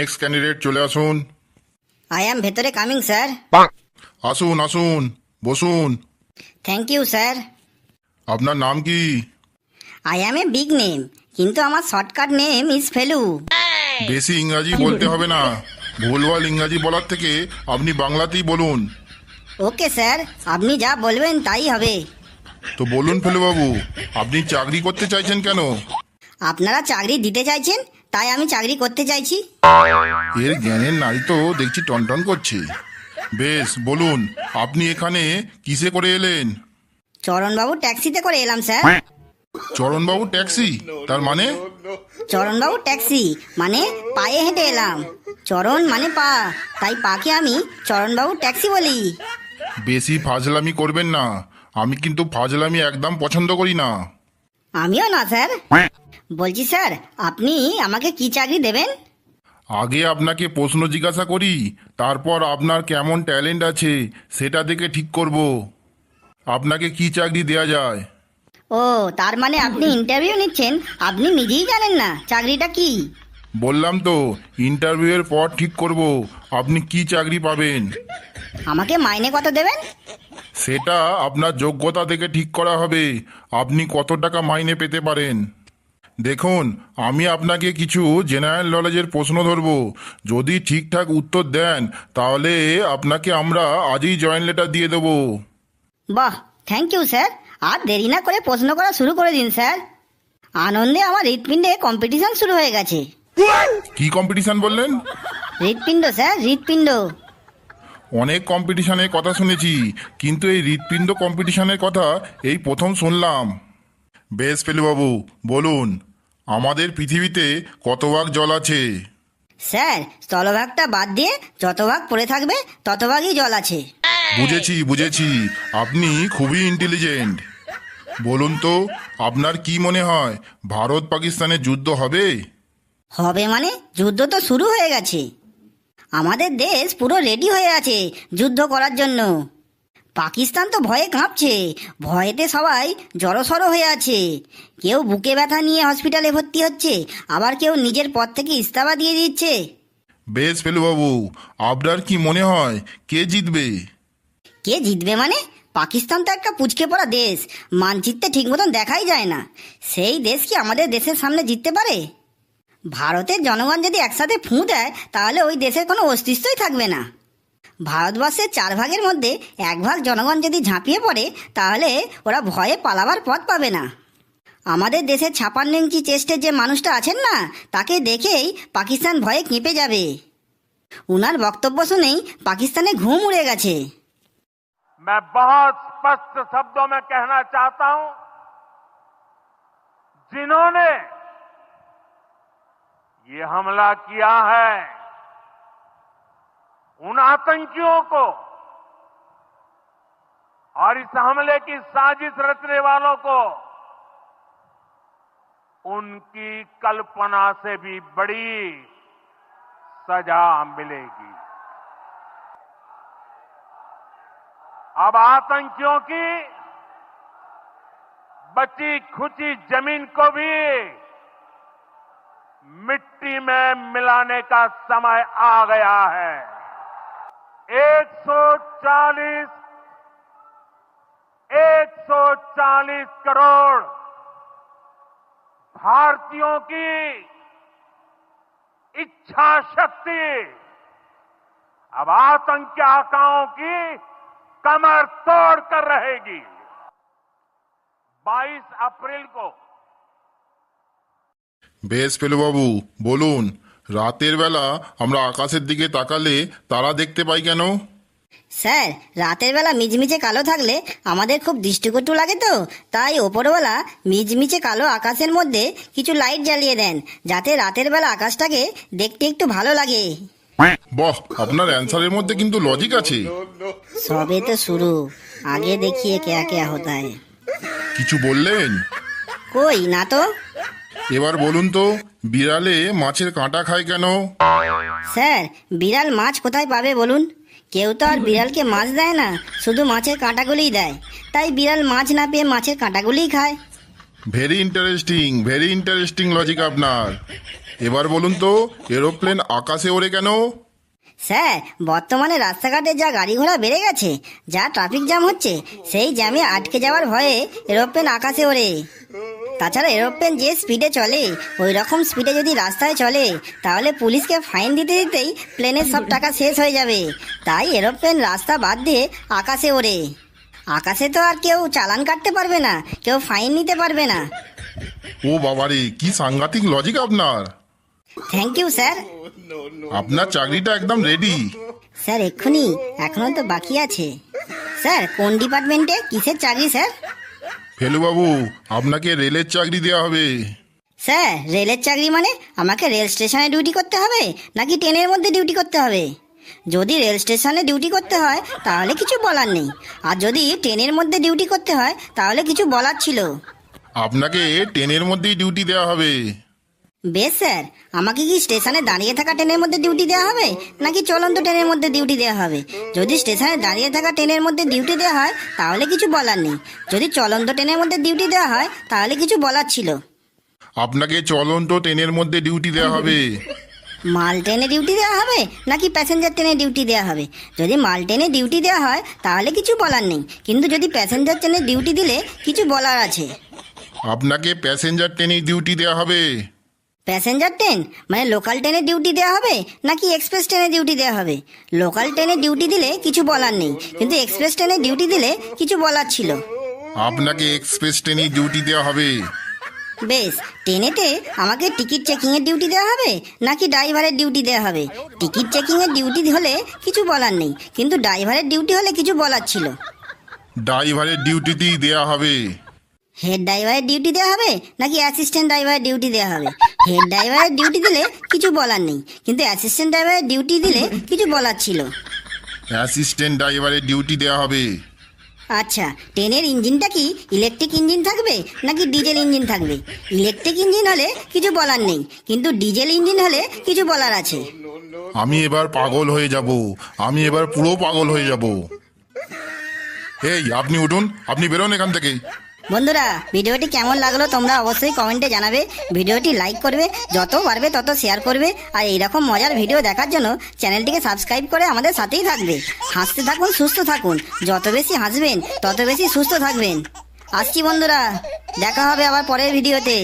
Next candidate চলে আসুন। I am ভেতরে কামিং স্যার আসুন আসুন বসুন। থ্যাংক ইউ স্যার আপনার নাম কি? I am a big name কিন্তু আমার শর্টকাট নেম ইজ ফেলু বেশি ইংরাজি বলতে হবে না। ভুলভাল ইংরাজি বলার থেকে আপনি বাংলাতেই বলুন। ওকে স্যার আপনি যা বলবেন তাই হবে। তো বলুন ফেলুবাবু আপনি চাকরি করতে চাইছেন কেন? আপনারা চাকরি দিতে চাইছেন? তাই আমি চাকরি করতে চাইছি। এর জ্ঞানের নারী তো দেখছি টনটন করছে। বেশ বলুন আপনি এখানে কিসে করে এলেন? চরণবাবু ট্যাক্সিতে করে এলাম স্যার। চরণবাবু ট্যাক্সি? তার মানে? চরণবাবু ট্যাক্সি মানে পায়ে হেঁটে এলাম। চরণ মানে পা তাই পাকে আমি চরণবাবু ট্যাক্সি বলি। বেশি ফাজলামি করবেন না। আমি কিন্তু ফাজলামি একদম পছন্দ করি না। আমিও না স্যার। বলছি স্যার আপনি আমাকে কি চাকরি দেবেন? আগে আপনাকে প্রশ্ন জিজ্ঞাসা করি তারপর আপনার কেমন ট্যালেন্ট আছে সেটা দেখে ঠিক করব। আপনাকে কি চাকরি দেয়া যায়? ও তার মানে আপনি ইন্টারভিউ নিচ্ছেন? আপনি নিজেই জানেন না চাকরিটা কি? বললাম তো ইন্টারভিউয়ের পর ঠিক করব আপনি কি চাকরি পাবেন? আমাকে মাইনে কত দেবেন? সেটা আপনার যোগ্যতা থেকে ঠিক করা হবে। আপনি কত টাকা মাইনে পেতে পারেন? দেখুন আমি আপনাকে কিছু জেনারেল নলেজের প্রশ্ন ধরব। যদি ঠিকঠাক উত্তর দেন তাহলে আপনাকে আমরা আজই জয়েন লেটার দিয়ে দেবো। বাহ থ্যাংক ইউ স্যার আর দেরি না করে প্রশ্ন করা শুরু করে দিন স্যার আনন্দে আমার হৃৎপিণ্ডে কম্পিটিশন শুরু হয়ে গেছে। কি কম্পিটিশন বললেন? হৃৎপিণ্ড স্যার হৃৎপিণ্ড। অনেক কম্পিটিশনের কথা শুনেছি কিন্তু এই হৃৎপিণ্ড কম্পিটিশনের কথা এই প্রথম শুনলাম। বেশ পেলুবাবু বলুন আমাদের পৃথিবীতে কত ভাগ জল আছে? স্যার স্থলভাগটা বাদ দিয়ে যত ভাগ পড়ে থাকবে তত ভাগই জল আছে। বুঝেছি বুঝেছি আপনি খুবই ইন্টেলিজেন্ট বলুন তো আপনার কি মনে হয় ভারত পাকিস্তানের যুদ্ধ হবে? হবে মানে যুদ্ধ তো শুরু হয়ে গেছে। আমাদের দেশ পুরো রেডি হয়ে আছে যুদ্ধ করার জন্য। পাকিস্তান তো ভয়ে কাঁপছে ভয়েতে সবাই জড়সড় হয়ে আছে। কেউ বুকে ব্যথা নিয়ে হসপিটালে ভর্তি হচ্ছে আবার কেউ নিজের পদ থেকে ইস্তফা দিয়ে দিচ্ছে। বেশ পেলুবাবু আপনার কি মনে হয় কে জিতবে? কে জিতবে মানে? পাকিস্তান তো একটা পুচকে পড়া দেশ মানচিত্রে ঠিক মতন দেখাই যায় না। সেই দেশ কি আমাদের দেশের সামনে জিততে পারে? ভারতের জনগণ যদি একসাথে ফুঁ দেয় তাহলে ওই দেশের কোনো অস্তিত্বই থাকবে না ভারতবর্ষের চার ভাগের মধ্যে এক ভাগ জনগণ যদি ঝাঁপিয়ে পড়ে তাহলে ওরা ভয়ে পালাবার পথ পাবে না আমাদের দেশের ছাপান্ন ইঞ্চি চেস্টের যে মানুষটা আছেন না তাকে দেখেই পাকিস্তান ভয়ে কেঁপে যাবে উনার বক্তব্য শুনেই পাকিস্তানে ঘুম উড়ে গেছে मैं बहुत स्पष्ट शब्दों में कहना चाहता हूं जिन्होंने ये हमला किया है उन आतंकियों को और इस हमले की साजिश रचने वालों को उनकी कल्पना से भी बड़ी सजा मिलेगी। अब आतंकियों की बची खुची ज़मीन को भी मिट्टी में मिलाने का समय आ गया है। 140 140 करोड़ भारतीयों की इच्छा शक्ति, अब आतंकी आकाओं की कमर तोड़ कर रहेगी। 22 अप्रैल को বেশ পেলুবাবু বলুন রাতের বেলা আমরা আকাশের দিকে তাকালে তারা দেখতে পাই কেন? স্যার রাতের বেলা মিজমিচে কালো থাকলে আমাদের খুব দৃষ্টিকটু লাগে তো তাই ওপরওয়ালা মিজমিচে কালো আকাশের মধ্যে কিছু লাইট জ্বালিয়ে দেন যাতে রাতের বেলা আকাশটাকে দেখতে একটু ভালো লাগে। বাহ আপনার অ্যান্সারের মধ্যে কিন্তু লজিক আছে। সবে তো শুরু আগে দেখিয়ে কেয়া কেয়া হতা है কিছু বললেন? কই না তো? এবার বলুন তো বিড়ালে মাছের কাঁটা খায় কেন? স্যার বিড়াল মাছ কোথায় পাবে বলুন? কেউ তো আর বিড়ালকে মাছ দেয় না শুধু মাছের কাঁটাগুলিই দেয়। তাই বিড়াল মাছ না পেয়ে মাছের কাঁটাগুলিই খায়। Very interesting very interesting logic আপনার। এবার বলুন তো এরোপ্লেন আকাশে ওড়ে কেন? স্যার বর্তমানে রাস্তাঘাটে যা গাড়ি ঘোড়া বেড়ে গেছে যা ট্রাফিক জ্যাম হচ্ছে সেই জ্যামে আটকে যাওয়ার ভয়ে এরোপ্লেন আকাশে ওড়ে। তাছাড়া এরোপ্লেন যে স্পিডে চলে ওই রকম স্পিডে যদি রাস্তায় চলে তাহলে পুলিশকে ফাইন দিতে দিতেই প্লেনের সব টাকা শেষ হয়ে যাবে। তাই এরোপ্লেন রাস্তা বাদ দিয়ে আকাশে ওড়ে। আকাশে তো আর কেউ চালান কাটতে পারবে না কেউ ফাইন নিতে পারবে না। ও বাবারে কি সাংঘাতিক লজিক আপনার। থ্যাংক ইউ স্যার আপনার চাকরিটা একদম রেডি স্যার এক্ষুনি এখনও তো বাকি আছে। স্যার কোন ডিপার্টমেন্টে কিসের চাকরি স্যার ফেলুবাবু আপনাকে রেলের চাকরি দেওয়া হবে। স্যার রেলের চাকরি মানে আমাকে রেল স্টেশনে ডিউটি করতে হবে নাকি ট্রেনের মধ্যে ডিউটি করতে হবে? যদি রেল স্টেশনে ডিউটি করতে হয় তাহলে কিছু বলার নেই। আর যদি ট্রেনের মধ্যে ডিউটি করতে হয় তাহলে কিছু বলার ছিল। আপনাকে ট্রেনের মধ্যেই ডিউটি দেওয়া হবে। বেশ স্যার আমাকে কি স্টেশনে দাঁড়িয়ে থাকা ট্রেনের মধ্যে ডিউটি দেওয়া হবে? নাকি চলন্ত ট্রেনের মধ্যে ডিউটি দেওয়া হবে? যদি স্টেশনে দাঁড়িয়ে থাকা ট্রেনের মধ্যে ডিউটি দেওয়া হয় তাহলে কিছু বলার নেই। যদি চলন্ত ট্রেনের মধ্যে ডিউটি দেওয়া হয় তাহলে কিছু বলার ছিল। আপনাকে চলন্ত ট্রেনের মধ্যে ডিউটি দেওয়া হবে। মাল ট্রেনে ডিউটি দেওয়া হবে নাকি প্যাসেঞ্জার ট্রেনে ডিউটি দেওয়া হবে? যদি মাল ট্রেনে ডিউটি দেওয়া হয় তাহলে কিছু বলার নেই। কিন্তু যদি প্যাসেঞ্জার ট্রেনে ডিউটি দিলে কিছু বলার আছে। আপনাকে প্যাসেঞ্জার ট্রেনেই ডিউটি দেওয়া হবে। প্যাসেঞ্জার ট্রেন মানে লোকাল ট্রেনে ডিউটি দেওয়া হবে নাকি এক্সপ্রেস ট্রেনে ডিউটি দেওয়া হবে? লোকাল ট্রেনে ডিউটি দিলে কিছু বলার নেই কিন্তু এক্সপ্রেস ট্রেনে ডিউটি দিলে কিছু বলার ছিল। আপনাকে এক্সপ্রেস ট্রেনে ডিউটি দেওয়া হবে। বেশ ট্রেনেতে আমাকে টিকিট চেকিং এর ডিউটি দেওয়া হবে নাকি ড্রাইভারের ডিউটি দেওয়া হবে? টিকিট চেকিং এর ডিউটি হলে কিছু বলার নেই কিন্তু ড্রাইভারের ডিউটি হলে কিছু বলার ছিল। ড্রাইভারের ডিউটিতেই দেওয়া হবে। হেড ড্রাইভারের ডিউটি দেওয়া হবে নাকি অ্যাসিস্ট্যান্ট ড্রাইভারের ডিউটি দেওয়া হবে? হেড ড্রাইভারের ডিউটি দিলে কিছু বলার নেই। কিন্তু অ্যাসিস্ট্যান্ট ড্রাইভারের ডিউটি দিলে কিছু বলার ছিল। অ্যাসিস্ট্যান্ট ড্রাইভারের ডিউটি দেওয়া হবে। আচ্ছা ট্রেনের ইঞ্জিনটা কি ইলেকট্রিক ইঞ্জিন থাকবে নাকি ডিজেল ইঞ্জিন থাকবে? ইলেকট্রিক ইঞ্জিন হলে কিছু বলার নেই কিন্তু ডিজেল ইঞ্জিন হলে কিছু বলার আছে। আমি এবার পাগল হয়ে যাব। আমি এবার পুরো পাগল হয়ে যাব। এই আপনি উঠুন আপনি বেরোন এখান থেকে। বন্ধুরা, ভিডিওটি কেমন লাগল তোমরা অবশ্যই কমেন্টে জানাবে। ভিডিওটি লাইক করবে, যত পারবে তত শেয়ার করবে। আর এইরকম মজার ভিডিও দেখার জন্য চ্যানেলটিকে সাবস্ক্রাইব করে আমাদের সাথেই থাকবে। হাসতে থাকুন, সুস্থ থাকুন। যত বেশি হাসবেন, তত বেশি সুস্থ থাকবেন। আসছি বন্ধুরা, দেখা হবে আবার পরের ভিডিওতে।